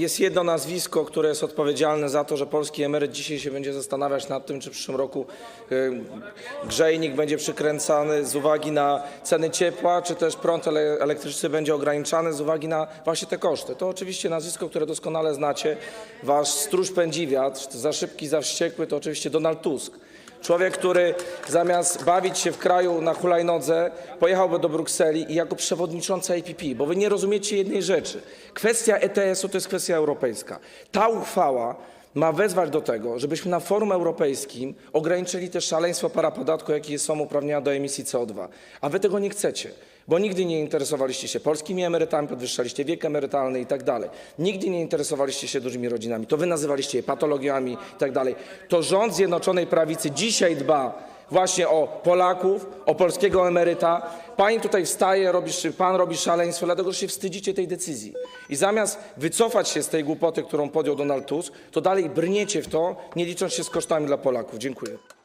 jest jedno nazwisko, które jest odpowiedzialne za to, że polski emeryt dzisiaj się będzie zastanawiać nad tym, czy w przyszłym roku y, grzejnik będzie przykręcany z uwagi na ceny ciepła, czy też prąd ele- elektryczny będzie ograniczany z uwagi na właśnie te koszty. To oczywiście nazwisko, które doskonale znacie, wasz stróż pędzi wiatr, za szybki, za wściekły, to oczywiście Donald Tusk. Człowiek, który zamiast bawić się w kraju na hulajnodze, pojechałby do Brukseli i jako przewodniczący APP, bo wy nie rozumiecie jednej rzeczy. Kwestia ETS-u to jest kwestia europejska. Ta uchwała ma wezwać do tego, żebyśmy na forum europejskim ograniczyli te szaleństwo parapodatku, jakie są uprawnienia do emisji CO2. A wy tego nie chcecie, bo nigdy nie interesowaliście się polskimi emerytami, podwyższaliście wiek emerytalny i tak dalej. Nigdy nie interesowaliście się dużymi rodzinami. To wy nazywaliście je patologiami i tak dalej. To rząd Zjednoczonej Prawicy dzisiaj dba właśnie o Polaków, o polskiego emeryta. Pani tutaj wstaje, czy pan robi szaleństwo, dlatego że się wstydzicie tej decyzji. I zamiast wycofać się z tej głupoty, którą podjął Donald Tusk, to dalej brniecie w to, nie licząc się z kosztami dla Polaków. Dziękuję.